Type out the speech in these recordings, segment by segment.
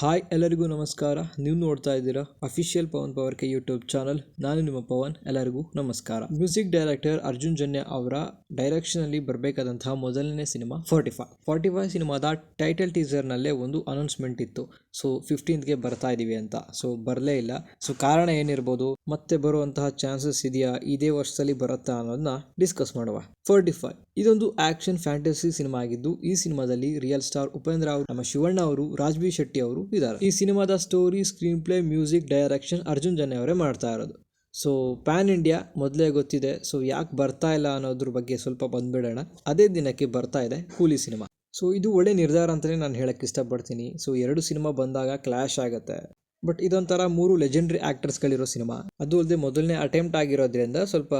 Hi ಎಲ್ಲರಿಗೂ ನಮಸ್ಕಾರ. ನೀವು ನೋಡ್ತಾ ಇದ್ದೀರಾ ಅಫಿಷಿಯಲ್ ಪವನ್ ಪವರ್ ಕೆ ಯೂಟ್ಯೂಬ್ ಚಾನಲ್. ನಾನು ನಿಮ್ಮ ಪವನ್. ಎಲ್ಲರಿಗೂ ನಮಸ್ಕಾರ. ಮ್ಯೂಸಿಕ್ ಡೈರೆಕ್ಟರ್ ಅರ್ಜುನ್ ಜನ್ಯ ಅವರ ಡೈರೆಕ್ಷನ್ ಅಲ್ಲಿ ಬರಬೇಕಾದಂತಹ ಮೊದಲನೇ cinema forty five forty five ಸಿನಿಮಾದ ಟೈಟಲ್ ಟೀಸರ್ ನಲ್ಲೇ ಒಂದು ಅನೌನ್ಸ್ಮೆಂಟ್ ಇತ್ತು. ಸೊ, ಫಿಫ್ಟೀನ್ತ್ಗೆ ಬರ್ತಾ ಇದೀವಿ ಅಂತ. ಸೊ, ಬರಲೇ ಇಲ್ಲ. ಸೊ, ಕಾರಣ ಏನಿರ್ಬೋದು? ಮತ್ತೆ ಬರುವಂತಹ ಚಾನ್ಸಸ್ ಇದೆಯಾ? ಇದೇ ವರ್ಷದಲ್ಲಿ ಬರುತ್ತಾ ಅನ್ನೋದನ್ನ ಡಿಸ್ಕಸ್ ಮಾಡುವ ಫಾರ್ಟಿ ಇದೊಂದು ಆಕ್ಷನ್ ಫ್ಯಾಂಟಸಿ ಸಿನಿಮಾ ಆಗಿದ್ದು, ಈ ಸಿನಿಮಾದಲ್ಲಿ ರಿಯಲ್ ಸ್ಟಾರ್ ಉಪೇಂದ್ರ ಅವರು, ನಮ್ಮ ಶಿವಣ್ಣ ಅವರು ರಾಜ್ಬಿ ಶೆಟ್ಟಿ ಅವರು ಇದ್ದಾರೆ ಈ ಸಿನಿಮಾದ story screen play music direction Arjun Janya ಅವರೇ ಮಾಡ್ತಾ ಇರೋದು. ಸೊ ಪ್ಯಾನ್ ಇಂಡಿಯಾ ಮೊದಲೇ ಗೊತ್ತಿದೆ. ಸೊ ಯಾಕೆ ಬರ್ತಾ ಇಲ್ಲ ಅನ್ನೋದ್ರ ಬಗ್ಗೆ ಸ್ವಲ್ಪ ಬಂದ್ಬಿಡೋಣ. ಅದೇ ದಿನಕ್ಕೆ ಬರ್ತಾ ಇದೆ ಕೂಲಿ ಸಿನಿಮಾ. ಸೊ ಇದು ಒಳ್ಳೆ ನಿರ್ಧಾರ ಅಂತಲೇ ನಾನು ಹೇಳಕ್ಕೆ ಇಷ್ಟಪಡ್ತೀನಿ. ಸೊ ಎರಡು ಸಿನಿಮಾ ಬಂದಾಗ ಕ್ಲಾಶ್ ಆಗುತ್ತೆ. ಬಟ್ ಇದೊಂಥರ ಮೂರು ಲೆಜೆಂಡ್ರಿ ಆ್ಯಕ್ಟರ್ಸ್ಗಳಿರೋ ಸಿನಿಮಾ. ಅದು ಅಲ್ಲದೆ ಮೊದಲನೇ ಅಟೆಂಪ್ಟ್ ಆಗಿರೋದ್ರಿಂದ ಸ್ವಲ್ಪ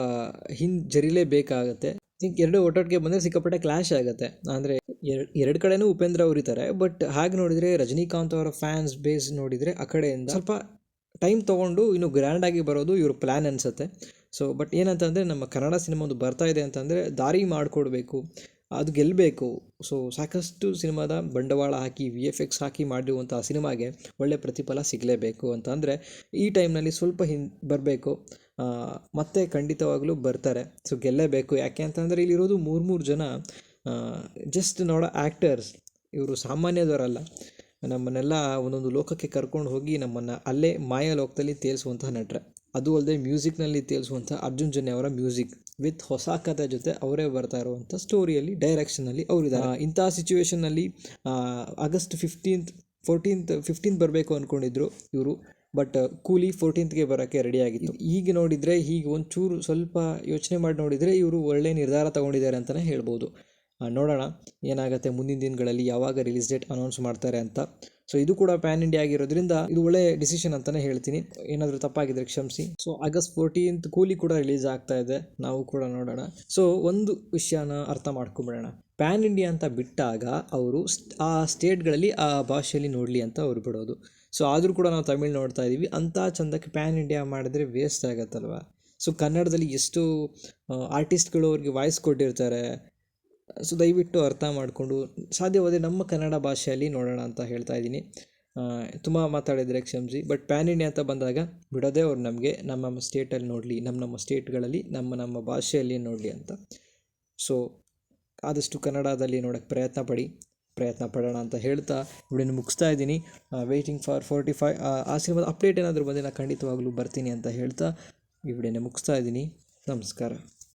ಹಿಂದೆ ಜರಿಲೇಬೇಕಾಗತ್ತೆ ಥಿಂಕ್ ಎರಡು ಒಟ್ಟೊಟ್ಟಿಗೆ ಬಂದರೆ ಸಿಕ್ಕಾಪಟ್ಟೆ ಕ್ಲಾಶ್ ಆಗುತ್ತೆ. ಅಂದರೆ ಎರಡು ಕಡೆನೂ ಉಪೇಂದ್ರ ಅವರು ಇದ್ದಾರೆ ಬಟ್ ಹಾಗೆ ನೋಡಿದರೆ ರಜನಿಕಾಂತ್ ಅವರ ಫ್ಯಾನ್ಸ್ ಬೇಸ್ ನೋಡಿದರೆ ಆ ಕಡೆಯಿಂದ ಸ್ವಲ್ಪ ಟೈಮ್ ತೊಗೊಂಡು ಇನ್ನು ಗ್ರ್ಯಾಂಡಾಗಿ ಬರೋದು ಇವ್ರ ಪ್ಲ್ಯಾನ್ ಅನಿಸುತ್ತೆ. ಸೊ ಬಟ್ ಏನಂತಂದರೆ ನಮ್ಮ ಕನ್ನಡ ಸಿನಿಮಾ ಒಂದು ಬರ್ತಾ ಇದೆ ಅಂತಂದರೆ ದಾರಿ ಮಾಡಿಕೊಡ್ಬೇಕು, ಅದು ಗೆಲ್ಲಬೇಕು ಸೊ ಸಾಕಷ್ಟು ಸಿನಿಮಾದ ಬಂಡವಾಳ ಹಾಕಿ ವಿ ಎಫ್ ಎಕ್ಸ್ ಹಾಕಿ ಮಾಡಿರುವಂಥ ಸಿನಿಮಾಗೆ ಒಳ್ಳೆ ಪ್ರತಿಫಲ ಸಿಗಲೇಬೇಕು ಅಂತಂದರೆ ಈ ಟೈಮ್ನಲ್ಲಿ ಸ್ವಲ್ಪ ಹಿನ್, ಬರಬೇಕು. ಮತ್ತೆ ಖಂಡಿತವಾಗಲೂ ಬರ್ತಾರೆ. ಸೊ ಗೆಲ್ಲೇಬೇಕು. ಯಾಕೆ ಅಂತಂದರೆ ಇಲ್ಲಿರೋದು ಮೂರು ಮೂರು ಜನ ಜಸ್ಟ್ ನೋಡೋ ಆ್ಯಕ್ಟರ್ಸ್ ಇವರು ಸಾಮಾನ್ಯದವರಲ್ಲ. ನಮ್ಮನ್ನೆಲ್ಲ ಒಂದೊಂದು ಲೋಕಕ್ಕೆ ಕರ್ಕೊಂಡು ಹೋಗಿ ನಮ್ಮನ್ನು ಅಲ್ಲೇ ಮಾಯ ಲೋಕದಲ್ಲಿ ತೇಲಿಸುವಂತಹ ನಟರೆ ಅದು ಅಲ್ಲದೆ ಮ್ಯೂಸಿಕ್ನಲ್ಲಿ ತೇಲಿಸುವಂಥ ಅರ್ಜುನ್ ಜನ್ಯ ಅವರ ಮ್ಯೂಸಿಕ್ ವಿತ್ ಹೊಸ ಕಥೆ ಜೊತೆ ಅವರೇ ಬರ್ತಾ ಇರುವಂಥ ಸ್ಟೋರಿಯಲ್ಲಿ ಡೈರೆಕ್ಷನಲ್ಲಿ ಅವರಿದ್ದಾರೆ. ಇಂಥ ಸಿಚುವೇಷನ್ನಲ್ಲಿ ಆಗಸ್ಟ್ ಫಿಫ್ಟೀನ್ತ್ ಫೋರ್ಟೀನ್ತ್ ಫಿಫ್ಟೀನ್ತ್ ಬರಬೇಕು ಅಂದ್ಕೊಂಡಿದ್ರು ಇವರು ಬಟ್ ಕೂಲಿ ಫೋರ್ಟೀನ್ತ್ಗೆ ಬರೋಕ್ಕೆ ರೆಡಿ ಆಗಿತ್ತು. ಈಗ ನೋಡಿದರೆ ಹೀಗೆ ಒಂಚೂರು ಸ್ವಲ್ಪ ಯೋಚನೆ ಮಾಡಿ ನೋಡಿದರೆ ಇವರು ಒಳ್ಳೆಯ ನಿರ್ಧಾರ ತಗೊಂಡಿದ್ದಾರೆ ಅಂತಲೇ ಹೇಳ್ಬೋದು. ನೋಡೋಣ ಏನಾಗುತ್ತೆ ಮುಂದಿನ ದಿನಗಳಲ್ಲಿ ಯಾವಾಗ ರಿಲೀಸ್ ಡೇಟ್ ಅನೌನ್ಸ್ ಮಾಡ್ತಾರೆ ಅಂತ. ಸೊ ಇದು ಕೂಡ ಪ್ಯಾನ್ ಇಂಡಿಯಾ ಆಗಿರೋದ್ರಿಂದ ಇದು ಒಳ್ಳೆ ಡಿಸಿಷನ್ ಅಂತಲೇ ಹೇಳ್ತೀನಿ. ಏನಾದರೂ ತಪ್ಪಾಗಿದ್ರೆ ಕ್ಷಮಿಸಿ. ಸೊ ಆಗಸ್ಟ್ ಫೋರ್ಟೀನ್ತ್ ಕೂಲಿ ಕೂಡ ರಿಲೀಸ್ ಆಗ್ತಾ ಇದೆ. ನಾವು ಕೂಡ ನೋಡೋಣ. ಸೊ ಒಂದು ವಿಷಯನ ಅರ್ಥ ಮಾಡ್ಕೊಂಬಿಡೋಣ. ಪ್ಯಾನ್ ಇಂಡಿಯಾ ಅಂತ ಬಿಟ್ಟಾಗ ಅವರು ಆ ಸ್ಟೇಟ್ಗಳಲ್ಲಿ ಆ ಭಾಷೆಯಲ್ಲಿ ನೋಡಲಿ ಅಂತ ಅವ್ರು ಬಿಡೋದು. ಸೊ ಆದರೂ ಕೂಡ ನಾವು ತಮಿಳ್ ನೋಡ್ತಾ ಇದ್ದೀವಿ ಅಂಥ ಚಂದಕ್ಕೆ ಪ್ಯಾನ್ ಇಂಡಿಯಾ ಮಾಡಿದ್ರೆ ವೇಸ್ಟ್ ಆಗುತ್ತಲ್ವ? ಸೊ ಕನ್ನಡದಲ್ಲಿ ಎಷ್ಟು ಆರ್ಟಿಸ್ಟ್ಗಳು ಅವ್ರಿಗೆ ವಾಯ್ಸ್ ಕೊಟ್ಟಿರ್ತಾರೆ. ಸೊ ದಯವಿಟ್ಟು ಅರ್ಥ ಮಾಡಿಕೊಂಡು ಸಾಧ್ಯವಾದರೆ ನಮ್ಮ ಕನ್ನಡ ಭಾಷೆಯಲ್ಲಿ ನೋಡೋಣ ಅಂತ ಹೇಳ್ತಾ ಇದ್ದೀನಿ. ತುಂಬ ಮಾತಾಡಿದರೆ ಕ್ಷಮಿಸಿ ಬಟ್ ಪ್ಯಾನ್ ಇಂಡಿಯಾ ಅಂತ ಬಂದಾಗ ಬಿಡೋದೇ ಅವ್ರು ನಮಗೆ, ನಮ್ಮ ನಮ್ಮ ಸ್ಟೇಟಲ್ಲಿ ನೋಡಲಿ, ನಮ್ಮ ನಮ್ಮ ಸ್ಟೇಟ್ಗಳಲ್ಲಿ ನಮ್ಮ ನಮ್ಮ ಭಾಷೆಯಲ್ಲಿ ನೋಡಲಿ ಅಂತ. ಸೊ ಆದಷ್ಟು ಕನ್ನಡದಲ್ಲಿ ನೋಡೋಕ್ಕೆ ಪ್ರಯತ್ನ ಪಡಿ, ಪ್ರಯತ್ನ ಪಡೋಣ ಅಂತ ಹೇಳ್ತಾ ವಿಡಿಯೋನ ಮುಗಿಸ್ತಾ ಇದ್ದೀನಿ. ವೆಯ್ಟಿಂಗ್ ಫಾರ್ ಫೋರ್ಟಿ ಫೈವ್ ಆ ಸಿನಿಮಾದ ಅಪ್ಡೇಟ್ ಏನಾದರೂ ಬಂದರೆ ನಾನು ಖಂಡಿತವಾಗ್ಲೂ ಬರ್ತೀನಿ ಅಂತ ಹೇಳ್ತಾ ಈ ಮುಗಿಸ್ತಾ ಇದ್ದೀನಿ. ನಮಸ್ಕಾರ.